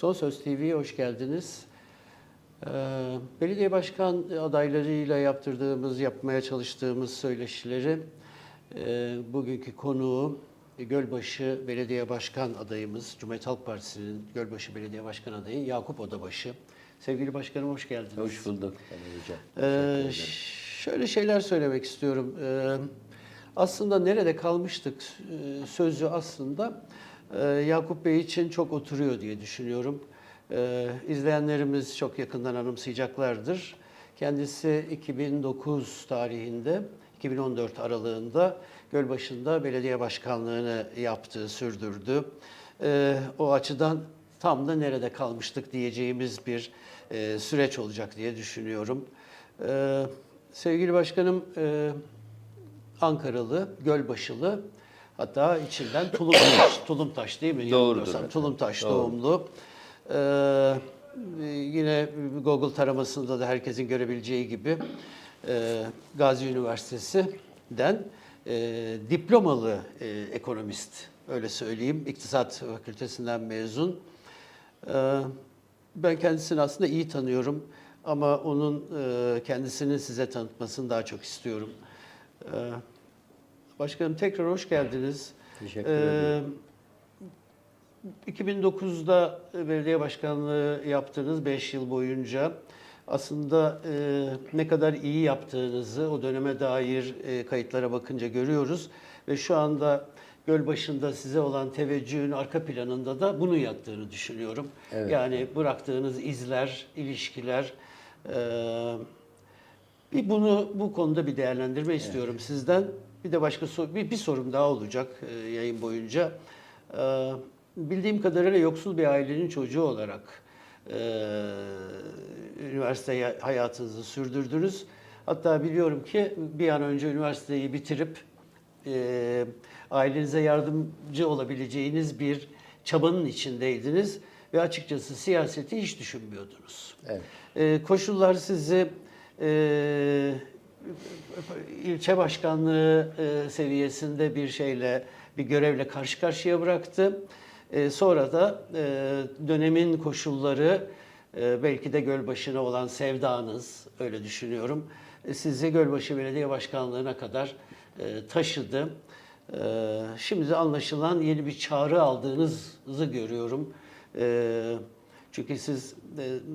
Son Söz TV'ye hoş geldiniz. Ee, belediye başkan adaylarıyla yaptırdığımız, yapmaya çalıştığımız söyleşileri e, bugünkü konuğu Gölbaşı Belediye Başkan adayımız, Cumhuriyet Halk Partisi'nin Gölbaşı Belediye Başkan adayı Yakup Odabaşı. Sevgili başkanım hoş geldiniz. Hoş bulduk. Ee, şöyle şeyler söylemek istiyorum. Ee, aslında nerede kalmıştık Ee, sözü aslında e, Yakup Bey için çok oturuyor diye düşünüyorum. Ee, izleyenlerimiz çok yakından anımsayacaklardır. Kendisi 2009 tarihinde, 2014 aralığında Gölbaşı'nda belediye başkanlığını yaptı, sürdürdü. Ee, o açıdan tam da nerede kalmıştık diyeceğimiz bir e, süreç olacak diye düşünüyorum. Ee, sevgili başkanım e, Ankaralı, Gölbaşılı hatta içinden Tulumtaş, Tulumtaş değil mi? Doğrudur efendim. Tulumtaş Doğru. doğumlu. Ee, yine Google taramasında da herkesin görebileceği gibi e, Gazi Üniversitesi'den e, diplomalı e, ekonomist öyle söyleyeyim. İktisat Fakültesinden mezun. Ee, Ben kendisini aslında iyi tanıyorum ama onun e, kendisini size tanıtmasını daha çok istiyorum. Ee, Başkanım tekrar hoş geldiniz. Teşekkür Ee, ederim. 2009'da belediye başkanlığı yaptınız 5 yıl boyunca. Aslında e, ne kadar iyi yaptığınızı o döneme dair e, kayıtlara bakınca görüyoruz. Ve şu anda Gölbaşı'nda size olan teveccühün arka planında da bunu yattığını düşünüyorum. Evet. Yani bıraktığınız izler, ilişkiler. e, bir bunu bu konuda bir değerlendirme istiyorum sizden. Bir de başka sor- bir, bir sorum daha olacak e, yayın boyunca. E, bildiğim kadarıyla yoksul bir ailenin çocuğu olarak e, üniversite hayatınızı sürdürdünüz. Hatta biliyorum ki bir an önce üniversiteyi bitirip e, ailenize yardımcı olabileceğiniz bir çabanın içindeydiniz ve açıkçası siyaseti hiç düşünmüyordunuz. Evet. E, koşullar sizi e, ilçe başkanlığı e, seviyesinde bir şeyle, bir görevle karşı karşıya bıraktı. E, sonra da e, dönemin koşulları, belki de Gölbaşı'na olan sevdanız, öyle düşünüyorum, sizi Gölbaşı Belediye Başkanlığı'na kadar taşıdı. Şimdi anlaşılan yeni bir çağrı aldığınızı görüyorum. Çünkü siz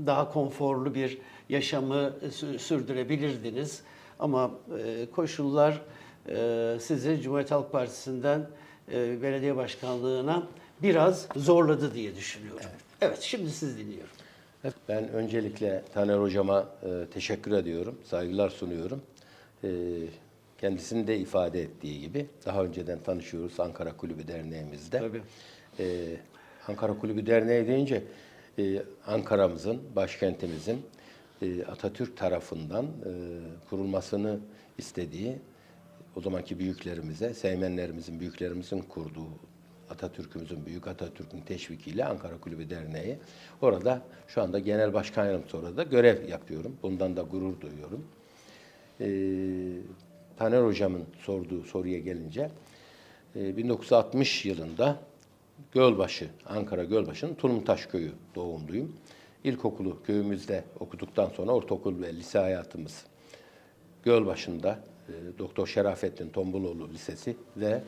daha konforlu bir yaşamı sü- sürdürebilirdiniz. Ama e, koşullar e, sizi Cumhuriyet Halk Partisi'nden e, belediye başkanlığına biraz zorladı diye düşünüyorum. Evet, şimdi siz dinliyorum. Ben öncelikle Taner Hocama e, teşekkür ediyorum, saygılar sunuyorum. E, kendisinin de ifade ettiği gibi daha önceden tanışıyoruz Ankara Kulübü Derneğimizde. Tabii. E, Ankara Kulübü Derneği deyince e, Ankara'mızın, başkentimizin Atatürk tarafından e, kurulmasını istediği o zamanki büyüklerimize, seymenlerimizin, büyüklerimizin kurduğu Atatürk'ümüzün, Büyük Atatürk'ün teşvikiyle Ankara Kulübü Derneği. Orada şu anda genel başkan yardımcısı da görev yapıyorum. Bundan da gurur duyuyorum. Ee, Taner Hocam'ın sorduğu soruya gelince, e, 1960 yılında Gölbaşı, Ankara Gölbaşı'nın Tulumtaş Köyü doğumluyum. İlkokulu köyümüzde okuduktan sonra ortaokul ve lise hayatımız Gölbaşı'nda e, Doktor Şerafettin Tombuloğlu Lisesi ve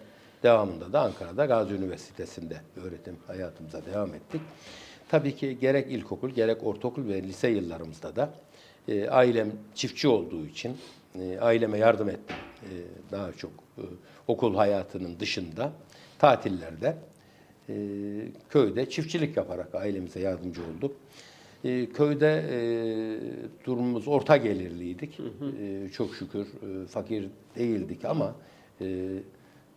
devamında da Ankara'da Gazi Üniversitesi'nde öğretim hayatımıza devam ettik. Tabii ki gerek ilkokul gerek ortaokul ve lise yıllarımızda da e, ailem çiftçi olduğu için e, aileme yardım ettim. E, daha çok okul hayatının dışında tatillerde köyde çiftçilik yaparak ailemize yardımcı olduk. E, köyde e, durumumuz orta gelirliydik. E, çok şükür e, fakir değildik ama e,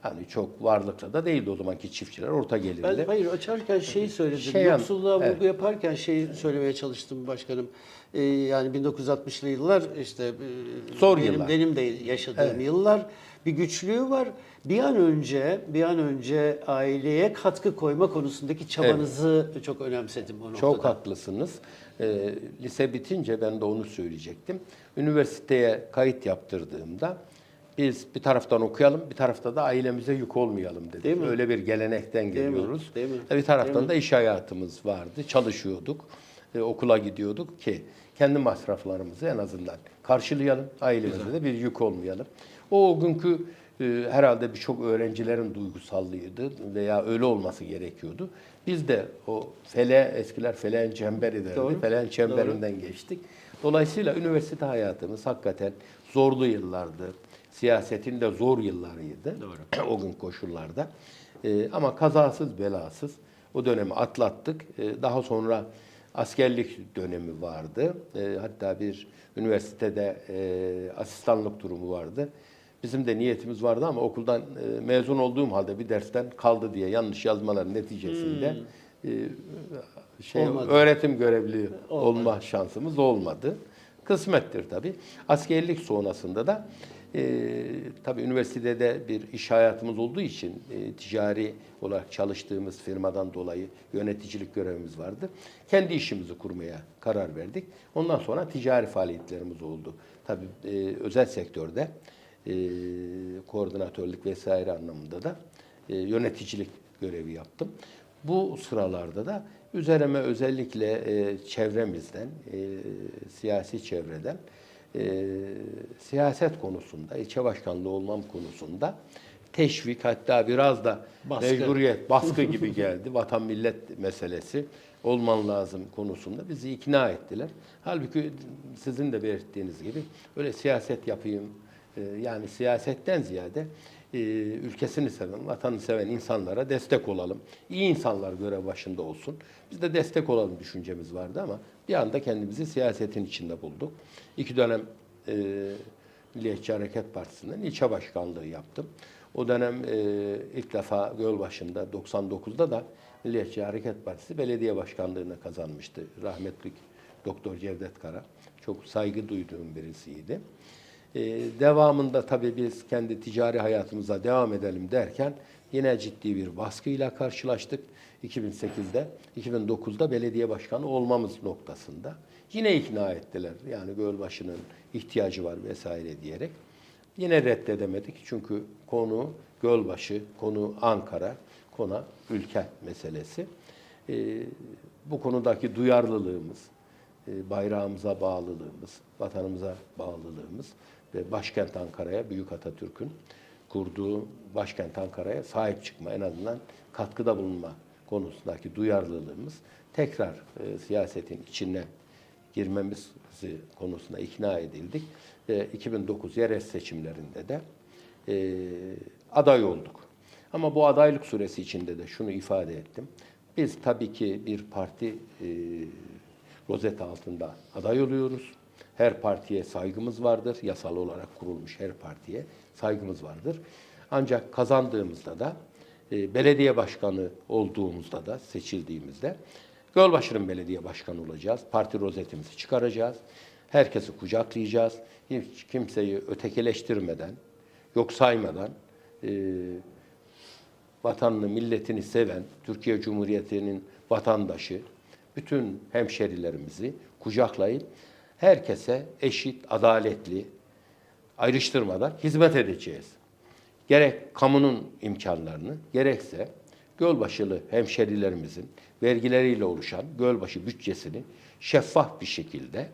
hani çok varlıklı da değildi o zamanki çiftçiler orta gelirli. Ben hayır açarken şeyi söyledim. Şey Yoksulluğa vurgu evet. yaparken şeyi söylemeye çalıştım başkanım. Ee, yani 1960'lı yıllar işte e, Zor benim, yıllar. benim de yaşadığım Evet. yıllar bir güçlüğü var. Bir an önce bir an önce aileye katkı koyma konusundaki çabanızı çok önemsedim o noktada. Çok haklısınız. Ee, lise bitince ben de onu söyleyecektim. Üniversiteye kayıt yaptırdığımda Biz bir taraftan okuyalım, bir tarafta da ailemize yük olmayalım dedik. Değil mi? Öyle bir gelenekten Değil mi? geliyoruz. Değil mi? Bir taraftan Değil mi? da iş hayatımız vardı, çalışıyorduk, e, okula gidiyorduk ki kendi masraflarımızı en azından karşılayalım, ailemize de bir yük olmayalım. O, o günkü e, herhalde birçok öğrencilerin duygusallığıydı veya öyle olması gerekiyordu. Biz de o fele, eskiler feleğin çemberi derdi, Doğru. feleğin çemberinden geçtik. Dolayısıyla üniversite hayatımız hakikaten zorlu yıllardı. Siyasetin de zor yıllarıydı o gün koşullarda. Ee, ama kazasız belasız o dönemi atlattık. Ee, daha sonra askerlik dönemi vardı. Ee, hatta bir üniversitede e, asistanlık durumu vardı. Bizim de niyetimiz vardı ama okuldan e, mezun olduğum halde bir dersten kaldı diye yanlış yazmaların neticesinde e, şey Olmadı. öğretim görevli olma şansımız olmadı. Kısmettir tabii. Askerlik sonrasında da e, tabii üniversitede de bir iş hayatımız olduğu için e, ticari olarak çalıştığımız firmadan dolayı yöneticilik görevimiz vardı. Kendi işimizi kurmaya karar verdik. Ondan sonra ticari faaliyetlerimiz oldu. Tabii e, özel sektörde e, koordinatörlük vesaire anlamında da e, yöneticilik görevi yaptım. Bu sıralarda da üzerime özellikle e, çevremizden, e, siyasi çevreden, e, siyaset konusunda, ilçe başkanlığı olmam konusunda teşvik hatta biraz da Baskı. mecburiyet, baskı gibi geldi. Vatan millet meselesi olman lazım konusunda bizi ikna ettiler. Halbuki sizin de belirttiğiniz gibi öyle siyaset yapayım, e, yani siyasetten ziyade e, ülkesini seven, vatanı seven insanlara destek olalım. İyi insanlar görev başında olsun. Biz de destek olalım düşüncemiz vardı ama bir anda kendimizi siyasetin içinde bulduk. İki dönem e, Milliyetçi Hareket Partisi'nden ilçe başkanlığı yaptım. O dönem e, ilk defa Gölbaşı'nda 99'da da Milliyetçi Hareket Partisi belediye başkanlığını kazanmıştı. Rahmetlik Doktor Cevdet Kara. Çok saygı duyduğum birisiydi. Ee, devamında tabii biz kendi ticari hayatımıza devam edelim derken yine ciddi bir baskıyla karşılaştık. 2008'de, 2009'da belediye başkanı olmamız noktasında. Yine ikna ettiler. Yani Gölbaşı'nın ihtiyacı var vesaire diyerek. Yine reddedemedik çünkü konu Gölbaşı, konu Ankara, konu ülke meselesi. Ee, bu konudaki duyarlılığımız, e, bayrağımıza bağlılığımız, vatanımıza bağlılığımız ve başkent Ankara'ya Büyük Atatürk'ün kurduğu başkent Ankara'ya sahip çıkma en azından katkıda bulunma konusundaki duyarlılığımız tekrar e, siyasetin içine girmemiz konusunda ikna edildik ve 2009 yerel seçimlerinde de e, aday olduk. Ama bu adaylık süresi içinde de şunu ifade ettim. Biz tabii ki bir parti e, rozet altında aday oluyoruz. Her partiye saygımız vardır. Yasal olarak kurulmuş her partiye saygımız vardır. Ancak kazandığımızda da e, belediye başkanı olduğumuzda da seçildiğimizde Gölbaşı'nın belediye başkanı olacağız. Parti rozetimizi çıkaracağız. Herkesi kucaklayacağız. Hiç kimseyi ötekileştirmeden, yok saymadan e, vatanını, milletini seven, Türkiye Cumhuriyeti'nin vatandaşı, bütün hemşerilerimizi kucaklayıp herkese eşit, adaletli, ayrıştırmadan hizmet edeceğiz. Gerek kamunun imkanlarını, gerekse Gölbaşılı hemşerilerimizin vergileriyle oluşan Gölbaşı bütçesini şeffaf bir şekilde,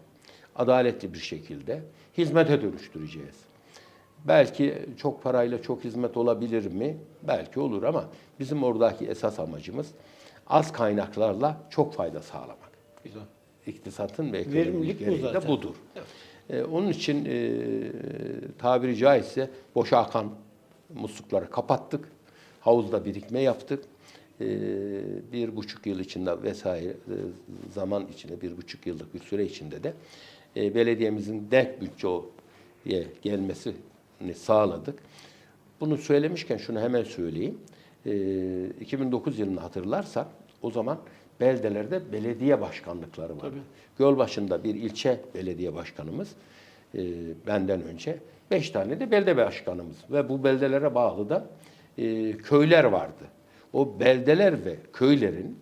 adaletli bir şekilde hizmete dönüştüreceğiz. Belki çok parayla çok hizmet olabilir mi? Belki olur ama bizim oradaki esas amacımız az kaynaklarla çok fayda sağlamak. Güzel. İktisatın ve bu gereği de budur. Ee, onun için e, tabiri caizse boşa akan muslukları kapattık. Havuzda birikme yaptık. Ee, bir buçuk yıl içinde vesaire e, zaman içinde, bir buçuk yıllık bir süre içinde de e, belediyemizin denk bütçeye gelmesini sağladık. Bunu söylemişken şunu hemen söyleyeyim. Ee, 2009 yılını hatırlarsak o zaman beldelerde belediye başkanlıkları vardı. Tabii. Gölbaşı'nda bir ilçe belediye başkanımız e, benden önce beş tane de belde başkanımız ve bu beldelere bağlı da e, köyler vardı. O beldeler ve köylerin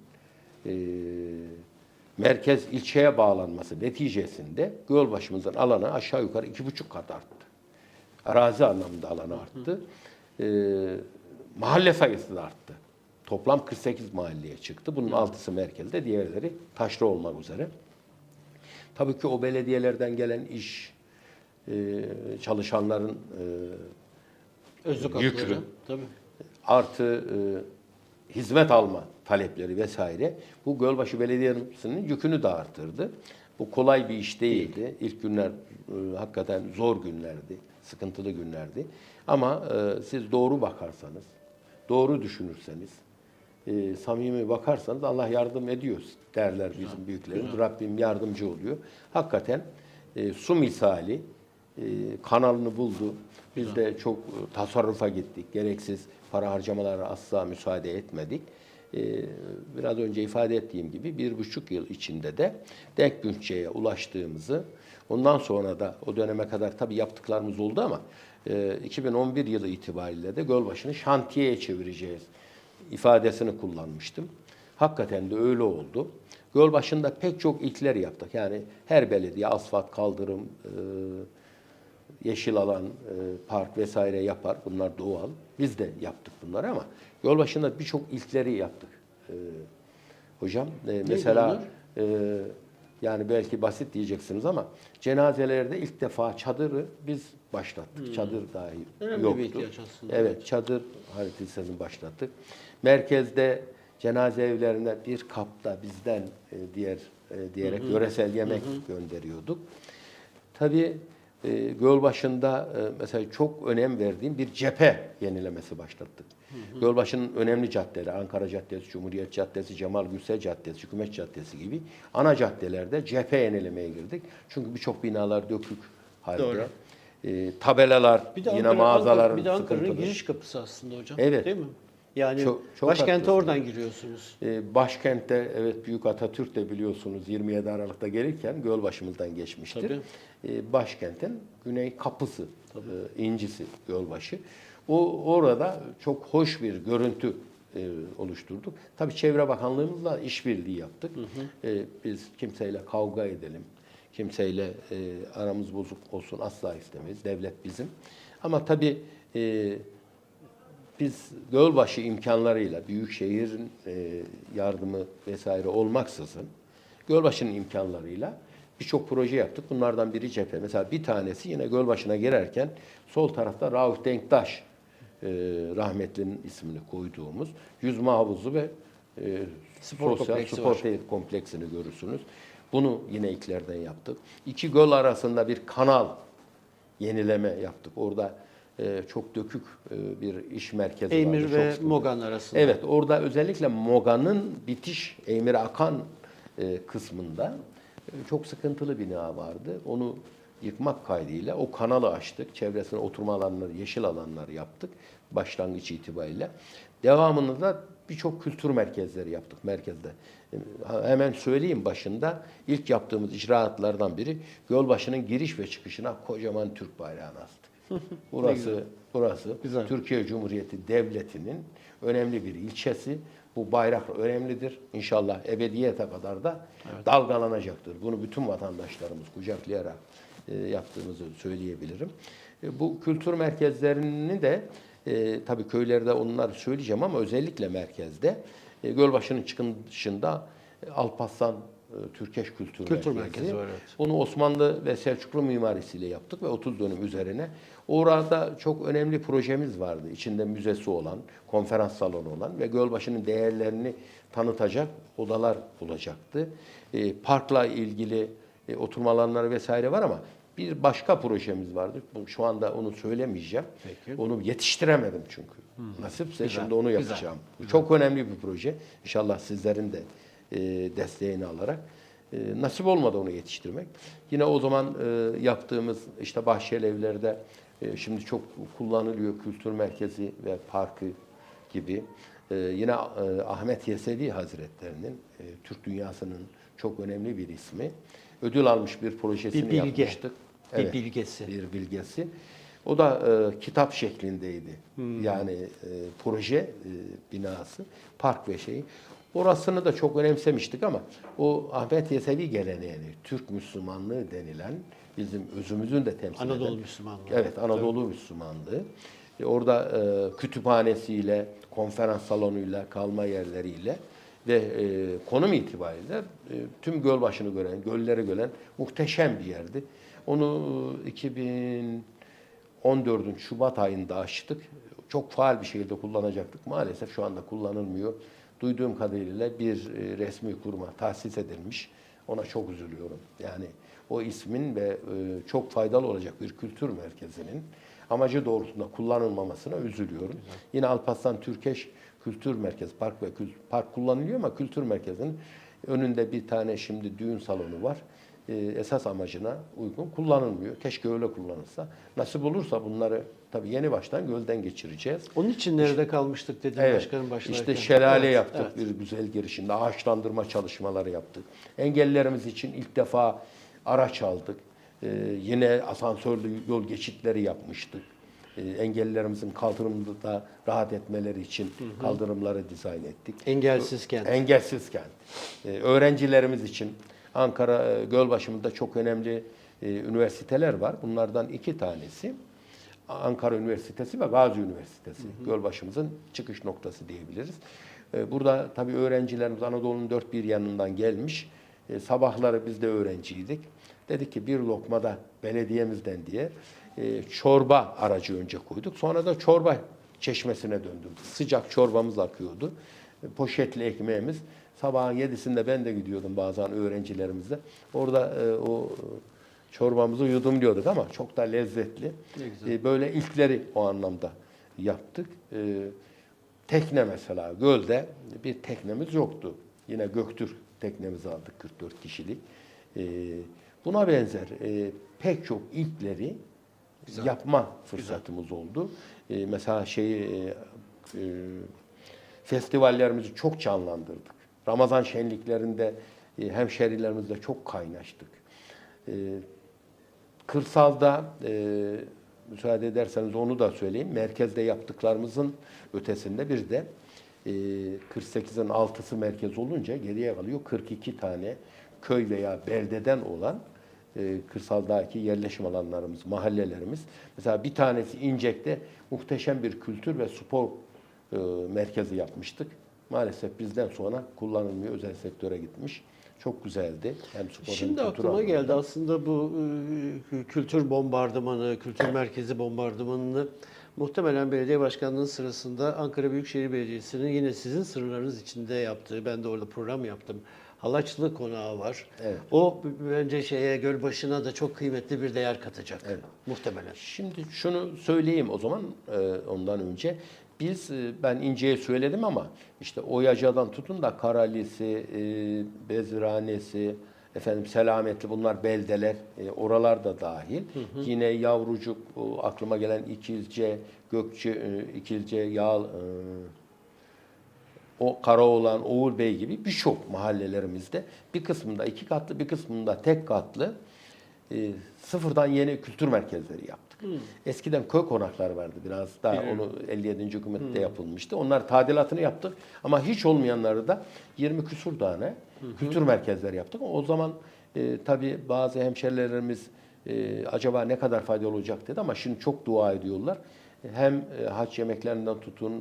e, merkez ilçeye bağlanması neticesinde Gölbaşımızın alanı aşağı yukarı iki buçuk kat arttı. arazi anlamında alanı arttı. E, mahalle sayısı da arttı. Toplam 48 mahalleye çıktı. Bunun altısı merkezde, diğerleri taşra olmak üzere. Tabii ki o belediyelerden gelen iş, e, çalışanların e, Özlük hakları. Yüklü. Tabii. artı e, hizmet alma talepleri vesaire bu Gölbaşı Belediyesi'nin yükünü de arttırdı. Bu kolay bir iş değildi. İlk günler e, hakikaten zor günlerdi, sıkıntılı günlerdi. Ama e, siz doğru bakarsanız, doğru düşünürseniz, e, samimi bakarsanız Allah yardım ediyor derler bizim büyüklerimiz. Rabbim yardımcı oluyor. Hakikaten e, su misali e, kanalını buldu. Biz de çok e, tasarrufa gittik. Gereksiz para harcamalara asla müsaade etmedik. E, biraz önce ifade ettiğim gibi bir buçuk yıl içinde de denk bütçeye ulaştığımızı, ondan sonra da o döneme kadar tabii yaptıklarımız oldu ama e, 2011 yılı itibariyle de Gölbaşı'nı şantiyeye çevireceğiz ifadesini kullanmıştım. Hakikaten de öyle oldu. Gölbaşı'nda pek çok ilkler yaptık. Yani her belediye asfalt, kaldırım, e, yeşil alan, e, park vesaire yapar. Bunlar doğal. Biz de yaptık bunları ama Gölbaşı'nda birçok ilkleri yaptık. E, hocam e, mesela e, yani belki basit diyeceksiniz ama cenazelerde ilk defa çadırı biz başlattık. Çadır dahi Hmm. Önemli bir yoktu. ihtiyaç aslında. Evet, çadır hadisesini başlattık. Merkezde cenaze evlerine bir kapta bizden e, diğer e, diyerek yöresel yemek gönderiyorduk. Tabii e, Gölbaşı'nda e, mesela çok önem verdiğim bir cephe yenilemesi başlattık. Gölbaşı'nın önemli caddeleri, Ankara Caddesi, Cumhuriyet Caddesi, Cemal Gürsel Caddesi, Hükümet Caddesi gibi ana caddelerde cephe yenilemeye girdik. Çünkü birçok binalar dökük halde. Doğru. E, tabelalar, Bir de yine Ankara, mağazalar Ankara, bir de Ankara'nın sıkıntılı. giriş kapısı aslında hocam. Evet. Değil mi? Yani Çok- çok başkente oradan giriyorsunuz. Ee, Başkentte evet Büyük Atatürk de biliyorsunuz 27 Aralık'ta gelirken Gölbaşı'mızdan geçmiştir. Tabii. Ee, Başkentin güney kapısı, e, incisi Gölbaşı. O orada çok hoş bir görüntü e, oluşturduk. Tabii Çevre Bakanlığımızla işbirliği yaptık. Ee, biz kimseyle kavga edelim, kimseyle e, aramız bozuk olsun asla istemeyiz. Devlet bizim. Ama tabii e, biz Gölbaşı imkanlarıyla, büyükşehirin e, yardımı vesaire olmaksızın Gölbaşı'nın imkanlarıyla birçok proje yaptık. Bunlardan biri cephe. Mesela bir tanesi yine Gölbaşı'na girerken sol tarafta Rauf Denktaş e, rahmetlinin ismini koyduğumuz yüzme havuzu ve e, Spor sosyal kompleksi spor var. kompleksini görürsünüz. Bunu yine ilklerden yaptık. İki göl arasında bir kanal yenileme yaptık. Orada e, çok dökük e, bir iş merkezi Eymir vardı. çok ve sıkıntı. Mogan arasında. Evet, orada özellikle Moga'nın bitiş, Eymir Akan e, kısmında e, çok sıkıntılı bina vardı. Onu yıkmak kaydıyla o kanalı açtık. Çevresine oturma alanları, yeşil alanlar yaptık başlangıç itibariyle. Devamında da birçok kültür merkezleri yaptık merkezde. Hemen söyleyeyim başında ilk yaptığımız icraatlardan biri Gölbaşı'nın giriş ve çıkışına kocaman Türk bayrağını astık. Burası burası Güzel. Türkiye Cumhuriyeti Devleti'nin önemli bir ilçesi. Bu bayrak önemlidir. İnşallah ebediyete kadar da dalgalanacaktır. Bunu bütün vatandaşlarımız kucaklayarak e, yaptığımızı söyleyebilirim. E, bu kültür merkezlerini de e, tabii köylerde onları söyleyeceğim ama özellikle merkezde e, Gölbaşı'nın çıkışında e, Alparslan e, Türkeş Kültür, Kültür Merkezi. Merkezi var, evet. Onu Osmanlı ve Selçuklu mimarisiyle yaptık ve 30 dönüm üzerine. Orada çok önemli projemiz vardı. İçinde müzesi olan, konferans salonu olan ve Gölbaşı'nın değerlerini tanıtacak odalar olacaktı. E, parkla ilgili e, oturma alanları vesaire var ama bir başka projemiz vardı. Bu, şu anda onu söylemeyeceğim. Peki. Onu yetiştiremedim çünkü. Nasipse Güzel, şimdi onu güzel. yapacağım. Bu çok önemli bir proje. İnşallah sizlerin de e, desteğini alarak. E, nasip olmadı onu yetiştirmek. Yine o zaman e, yaptığımız işte Bahçeli evlerde e, şimdi çok kullanılıyor kültür merkezi ve parkı gibi. E, yine e, Ahmet Yesevi Hazretlerinin e, Türk dünyasının çok önemli bir ismi. Ödül almış bir projesini Bir bilge. yapmıştık. Bir bilgesi. Bir bilgesi. O da e, kitap şeklindeydi. Hmm. Yani e, proje e, binası, park ve şeyi. Orasını da çok önemsemiştik ama o Ahmet Yesevi geleneğini, Türk Müslümanlığı denilen bizim özümüzün de temsil Anadolu eden. Müslümanlığı. Evet, Anadolu Müslümanlığı. E, Orada e, kütüphanesiyle, konferans salonuyla, kalma yerleriyle ve e, konum itibariyle e, tüm Gölbaşı'nı gören, gölleri gören muhteşem bir yerdi. Onu e, 2014'ün Şubat ayında açtık. Çok faal bir şekilde kullanacaktık. Maalesef şu anda kullanılmıyor. Duyduğum kadarıyla bir e, resmi kuruma tahsis edilmiş. Ona çok üzülüyorum. Yani o ismin ve e, çok faydalı olacak bir kültür merkezinin amacı doğrultusunda kullanılmamasına üzülüyorum. Yine Alparslan Türkeş Kültür Merkezi Park ve Kül- Park kullanılıyor ama kültür merkezinin önünde bir tane şimdi düğün salonu var. E, esas amacına uygun kullanılmıyor. Keşke öyle kullanılsa. Nasip olursa bunları tabii yeni baştan gözden geçireceğiz. Onun için nerede kalmıştık dedi Evet. başkanım başlarken. İşte şelale Evet, yaptık evet. bir güzel girişinde. Ağaçlandırma çalışmaları yaptık. Engellilerimiz için ilk defa araç aldık. Ee, yine asansörlü yol geçitleri yapmıştık. Ee, engellilerimizin kaldırımda rahat etmeleri için kaldırımları dizayn ettik. Engelsiz kent. Engelsiz kent. Ee, öğrencilerimiz için Ankara e, Gölbaşı'nda çok önemli e, üniversiteler var. Bunlardan iki tanesi Ankara Üniversitesi ve Gazi Üniversitesi. Gölbaşımızın çıkış noktası diyebiliriz. Ee, Burada tabii öğrencilerimiz Anadolu'nun dört bir yanından gelmiş. Ee, Sabahları biz de öğrenciydik. Dedik ki bir lokmada belediyemizden diye e, çorba aracı önce koyduk. Sonra da çorba çeşmesine döndürdük. Sıcak çorbamız akıyordu. E, Poşetli ekmeğimiz. Sabahın yedisinde ben de gidiyordum bazen öğrencilerimizle. Orada e, o çorbamızı yudumluyorduk ama çok da lezzetli. Güzel. E, Böyle ilkleri o anlamda yaptık. E, Tekne mesela gölde bir teknemiz yoktu. Yine Göktürk teknemizi aldık 44 kişilik. E, Buna benzer e, pek çok ilkleri yapma fırsatımız oldu. E, Mesela şeyi e, e, festivallerimizi çok canlandırdık. Ramazan şenliklerinde e, hemşerilerimizle çok kaynaştık. E, Kırsalda e, müsaade ederseniz onu da söyleyeyim. Merkezde yaptıklarımızın ötesinde bir de e, 48'in altısı merkez olunca geriye kalıyor 42 tane köy veya beldeden olan e, kırsaldaki yerleşim alanlarımız, mahallelerimiz. Mesela bir tanesi İncek'te muhteşem bir kültür ve spor e, merkezi yapmıştık. Maalesef bizden sonra kullanılmıyor, özel sektöre gitmiş. Çok güzeldi. Hem spor hem Şimdi kültür aklıma anlamında. geldi aslında bu e, kültür bombardımanı, kültür merkezi bombardımanını muhtemelen belediye başkanlığı sırasında Ankara Büyükşehir Belediyesi'nin yine sizin sırlarınız içinde yaptığı, ben de orada program yaptım. Halaçlı konağı var. Evet. O bence şeye Gölbaşı'na da çok kıymetli bir değer katacak. Evet. Muhtemelen. Şimdi şunu söyleyeyim o zaman e, ondan önce. Biz e, ben İnce'ye söyledim ama işte Oyaca'dan tutun da Karalisi, e, Bezranesi, efendim Selametli bunlar beldeler. E, oralar da dahil. Yine Yavrucuk, o aklıma gelen İkilce, Gökçe, e, İkilce, Yağ, e, o Karaoğlan, Oğul Bey gibi birçok mahallelerimizde bir kısmında iki katlı, bir kısmında tek katlı e, sıfırdan yeni kültür merkezleri yaptık. Eskiden köy konakları vardı biraz daha onu 57. hükümette yapılmıştı. Onlar tadilatını yaptık ama hiç olmayanları da 20 küsur tane kültür merkezleri yaptık. O zaman e, tabii bazı hemşerilerimiz e, acaba ne kadar faydalı olacak dedi ama şimdi çok dua ediyorlar. Hem e, haç yemeklerinden tutun, e,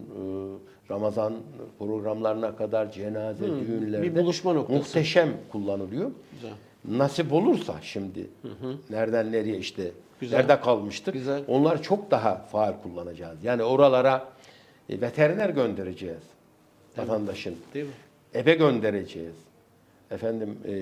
Ramazan programlarına kadar cenaze, düğünlerde bir buluşma noktası. muhteşem kullanılıyor. Güzel. Nasip olursa şimdi nereden nereye işte Güzel. nerede kalmıştık? Güzel. Onlar çok daha faal kullanacağız. Yani oralara e, veteriner göndereceğiz vatandaşın. Değil mi? Ebe göndereceğiz. Efendim e,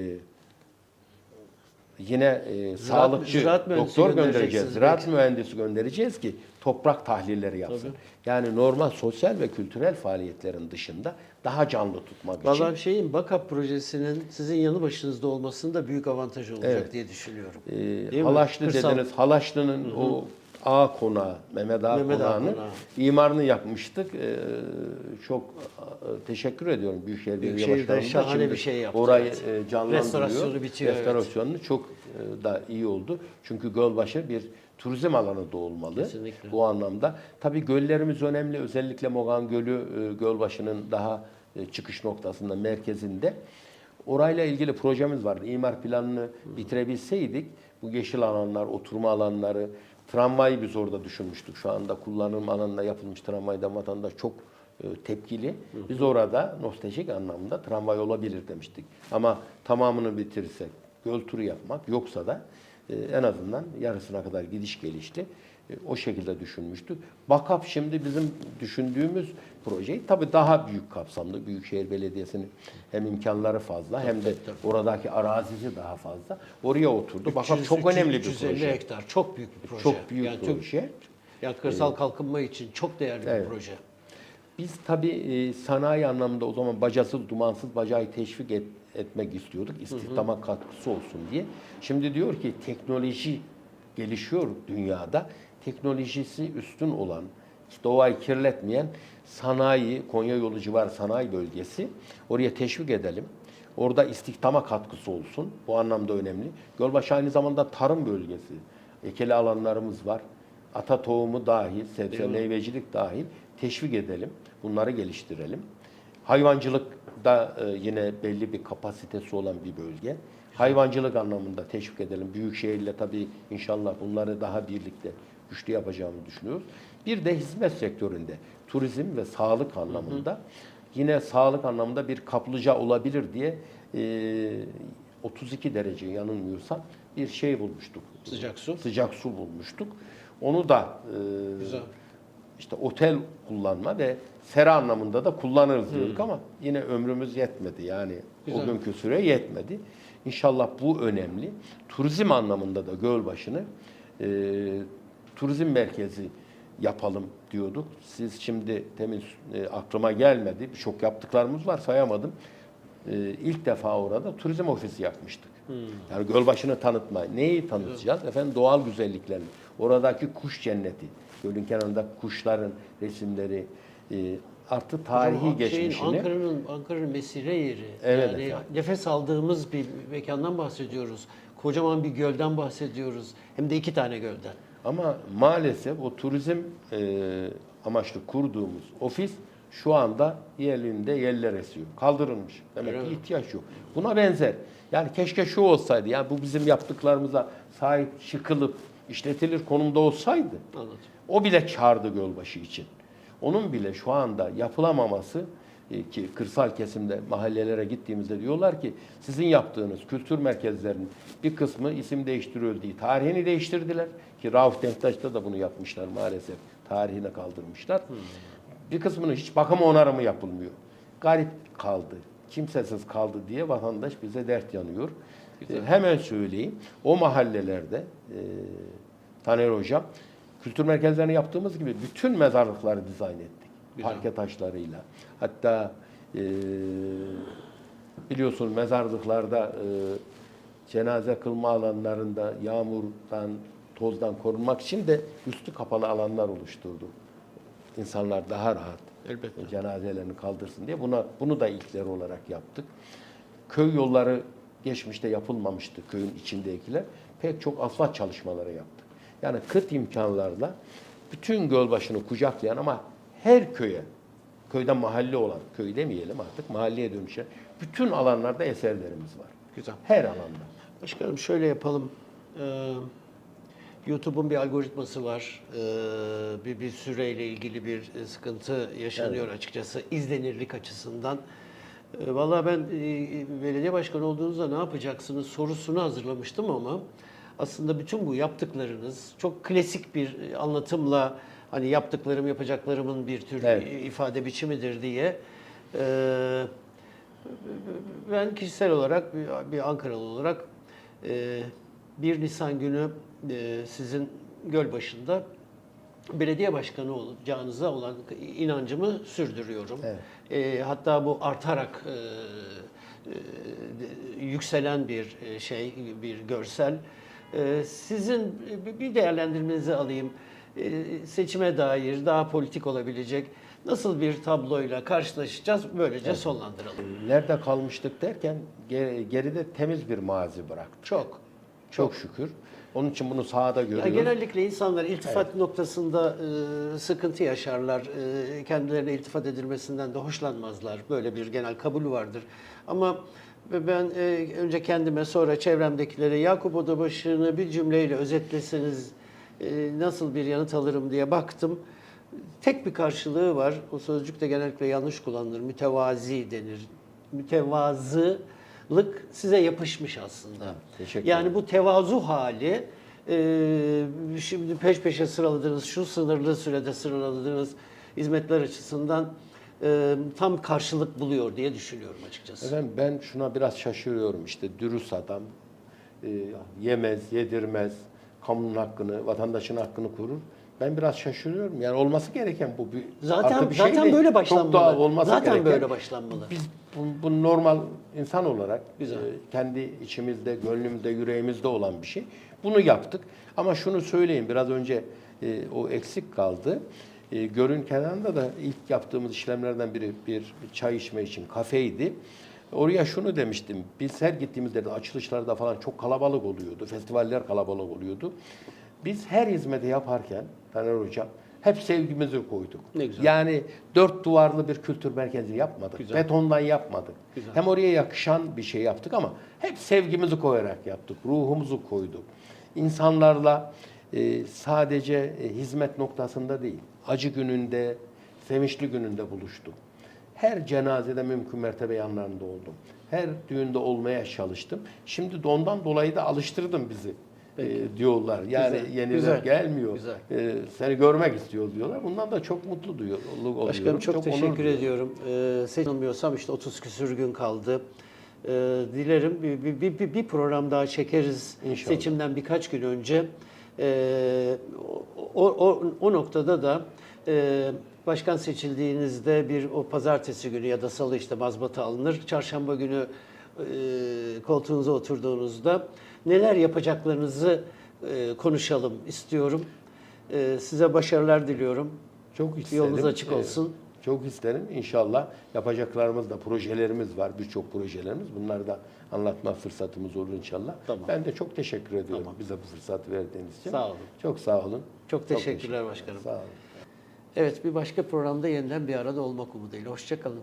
yine e, sağlıkçı, ziraat doktor göndereceğiz. Ziraat belki. mühendisi göndereceğiz ki toprak tahlilleri yapsın. Yani normal sosyal ve kültürel faaliyetlerin dışında daha canlı tutmak için. Vallahi bir şeyin BAKAP projesinin sizin yanı başınızda olmasının da büyük avantaj olacak Evet. diye düşünüyorum. Ee, Değil mi? Halaşlı Kırsal. dediniz. Halaşlı'nın o A konağı, Mehmet Ağa Mehmet konağını konağı. imarını yapmıştık. Ee, çok e, teşekkür ediyorum Büyükşehir Belediye Başkanımıza. şahane Şimdi bir şey yaptı, Orayı evet. e, canlandırıyor. Restorasyonu bitiyor, evet. Restorasyonu çok e, da iyi oldu. Çünkü Gölbaşı bir turizm alanı da olmalı. Kesinlikle. Bu anlamda. Tabii göllerimiz önemli. Özellikle Mogan Gölü e, Gölbaşı'nın daha e, çıkış noktasında, merkezinde. Orayla ilgili projemiz vardı. İmar planını bitirebilseydik bu yeşil alanlar, oturma alanları, tramvayı biz orada düşünmüştük. Şu anda kullanım alanında yapılmış tramvayda vatandaş çok e, tepkili. Biz orada nostaljik anlamda tramvay olabilir demiştik. Ama tamamını bitirirsek göl turu yapmak yoksa da en azından yarısına kadar gidiş gelişli e, o şekilde düşünmüştük. Bakap şimdi bizim düşündüğümüz projeyi tabii daha büyük kapsamlı. Büyükşehir Belediyesi'nin hem imkanları fazla hem de oradaki arazisi daha fazla. Oraya oturdu. Bakap 300, çok 300, önemli bir 350 proje. hektar çok büyük bir proje. Çok büyük yani proje. yani kırsal kalkınma için çok değerli Evet. bir proje. Biz tabii e, sanayi anlamında o zaman bacasız, dumansız bacağı teşvik et- etmek istiyorduk. İstihdama katkısı olsun diye. Şimdi diyor ki teknoloji gelişiyor dünyada. Teknolojisi üstün olan, doğayı kirletmeyen sanayi, Konya yolu civar sanayi bölgesi oraya teşvik edelim. Orada istihdama katkısı olsun. Bu anlamda önemli. Gölbaşı aynı zamanda tarım bölgesi. Ekeli alanlarımız var. Ata tohumu dahil, sebze, meyvecilik dahil teşvik edelim. Bunları geliştirelim. Hayvancılıkta e, yine belli bir kapasitesi olan bir bölge. Hayvancılık anlamında teşvik edelim. Büyükşehirle tabii inşallah bunları daha birlikte güçlü yapacağımızı düşünüyoruz. Bir de hizmet sektöründe turizm ve sağlık anlamında yine sağlık anlamında bir kaplıca olabilir diye e, 32 derece yanılmıyorsam bir şey bulmuştuk. Sıcak su. Sıcak su bulmuştuk. Onu da e, Güzel. İşte otel kullanma ve sera anlamında da kullanırız diyorduk ama yine ömrümüz yetmedi. Yani Güzel. o günkü süre yetmedi. İnşallah bu önemli. Turizm anlamında da Gölbaşı'nı e, turizm merkezi yapalım diyorduk. Siz şimdi temin e, aklıma gelmedi. Birçok yaptıklarımız var sayamadım. E, ilk defa orada turizm ofisi yapmıştık. Yani Gölbaşı'nı tanıtma. Neyi tanıtacağız? Efendim doğal güzelliklerini. Oradaki kuş cenneti. Gölün kenarında kuşların resimleri, e, artı tarihi Hocam, geçmişini. Ankara'nın Ankara'nın mesire yeri. Evet yani efendim. nefes aldığımız bir mekandan bahsediyoruz. Kocaman bir gölden bahsediyoruz. Hem de iki tane gölden. Ama maalesef o turizm e, amaçlı kurduğumuz ofis şu anda yerlerinde yerler esiyor. Kaldırılmış. Demek Öyle ki mi? ihtiyaç yok. Buna benzer. Yani keşke şu olsaydı. Yani bu bizim yaptıklarımıza sahip çıkılıp işletilir konumda olsaydı. Anladım. O bile kardı Gölbaşı için. Onun bile şu anda yapılamaması e, ki kırsal kesimde mahallelere gittiğimizde diyorlar ki sizin yaptığınız kültür merkezlerinin bir kısmı isim değiştiriyor diye tarihini değiştirdiler ki Rauf Denktaş'ta da bunu yapmışlar maalesef tarihine kaldırmışlar. Bir kısmının hiç bakım onarımı yapılmıyor. Garip kaldı, kimsesiz kaldı diye vatandaş bize dert yanıyor. E, hemen söyleyeyim o mahallelerde e, Taner Hocam kültür merkezlerini yaptığımız gibi bütün mezarlıkları dizayn ettik. Güzel. Parke taşlarıyla. Hatta e, biliyorsun mezarlıklarda e, cenaze kılma alanlarında yağmurdan, tozdan korunmak için de üstü kapalı alanlar oluşturdu. İnsanlar daha rahat Elbette. cenazelerini kaldırsın diye buna bunu da ilkler olarak yaptık. Köy yolları geçmişte yapılmamıştı köyün içindekiler. Pek çok asfalt çalışmaları yaptık. Yani kıt imkanlarla bütün Gölbaşı'nı kucaklayan ama her köye, köyden mahalle olan, köy demeyelim artık mahalleye dönüşen bütün alanlarda eserlerimiz var. Güzel. Her alanda. Başkanım şöyle yapalım. Ee, YouTube'un bir algoritması var. Ee, bir, bir süreyle ilgili bir e, sıkıntı yaşanıyor açıkçası izlenirlik açısından. Ee, vallahi ben e, belediye başkanı olduğunuzda ne yapacaksınız sorusunu hazırlamıştım ama aslında bütün bu yaptıklarınız çok klasik bir e, anlatımla hani yaptıklarım yapacaklarımın bir tür Evet. ifade biçimidir diye e, ben kişisel olarak bir, Ankaralı olarak e, 1 Nisan günü e, sizin Gölbaşı'nda belediye başkanı olacağınıza olan inancımı sürdürüyorum. Evet. E, hatta bu artarak e, e, yükselen bir e, şey, bir görsel. E, sizin bir- değerlendirmenizi alayım. E, seçime dair daha politik olabilecek nasıl bir tabloyla karşılaşacağız? Böylece sonlandıralım. Nerede kalmıştık derken ge- geride temiz bir mazi bıraktık. Çok. Çok şükür. Onun için bunu sahada Ya görüyoruz. genellikle insanlar iltifat noktasında e, sıkıntı yaşarlar. E, kendilerine iltifat edilmesinden de hoşlanmazlar. Böyle bir genel kabul vardır. Ama ben e, önce kendime sonra çevremdekilere Yakup Odabaşı'nı bir cümleyle özetleseniz e, nasıl bir yanıt alırım diye baktım. Tek bir karşılığı var. O sözcük de genellikle yanlış kullanılır. Mütevazi denir. Mütevazılık size yapışmış aslında. teşekkür yani bu tevazu hali e, şimdi peş peşe sıraladığınız şu sınırlı sürede sıraladığınız hizmetler açısından e, tam karşılık buluyor diye düşünüyorum açıkçası. Efendim ben şuna biraz şaşırıyorum işte dürüst adam e, yemez, yedirmez, kamunun hakkını, vatandaşın hakkını korur. Ben biraz şaşırıyorum. Yani olması gereken bu bir Zaten bir şey zaten değil. böyle Çok başlanmalı. doğal olması zaten gereken. böyle başlanmalı. Biz bu, bu normal insan olarak Güzel. e, kendi içimizde, gönlümüzde, yüreğimizde olan bir şey. Bunu yaptık. Ama şunu söyleyeyim biraz önce e, o eksik kaldı. E, Gölün kenarında da ilk yaptığımız işlemlerden biri bir çay içme için kafeydi. Oraya şunu demiştim. Biz her gittiğimizde de açılışlarda falan çok kalabalık oluyordu. Festivaller kalabalık oluyordu. Biz her hizmeti yaparken Taner Hocam hep sevgimizi koyduk. Ne güzel. Yani dört duvarlı bir kültür merkezi yapmadık. Güzel. Betondan yapmadık. Güzel. Hem oraya yakışan bir şey yaptık ama hep sevgimizi koyarak yaptık. Ruhumuzu koyduk. İnsanlarla e, sadece e, hizmet noktasında değil, acı gününde, sevinçli gününde buluştuk. Her cenazede mümkün mertebe yanlarında oldum. Her düğünde olmaya çalıştım. Şimdi de ondan dolayı da alıştırdım bizi e, diyorlar. Yani Güzel, yeniler güzel, gelmiyor. güzel. E, seni görmek istiyor diyorlar. Bundan da çok mutlu duyuyor, oluyorum. Başkanım çok, onur teşekkür ediyorum. Ee, seçilmiyorsam işte 30 küsür gün kaldı. Ee, dilerim bir, bir, bir- bir, bir program daha çekeriz İnşallah. seçimden birkaç gün önce. Ee, o, o, o noktada da e, başkan seçildiğinizde bir o pazartesi günü ya da salı işte mazbata alınır. Çarşamba günü e, koltuğunuza oturduğunuzda neler yapacaklarınızı e, konuşalım istiyorum. Ee, size başarılar diliyorum. Çok isterim. Yolunuz açık Ee, olsun. Çok isterim. İnşallah yapacaklarımız da projelerimiz var. Birçok projelerimiz. Bunları da anlatma fırsatımız olur inşallah. Tamam. Ben de çok teşekkür ediyorum bize bu fırsatı verdiğiniz için. Sağ olun. Çok sağ olun. Çok teşekkürler başkanım. Sağ olun. Evet bir başka programda yeniden bir arada olmak umuduyla. Hoşçakalın.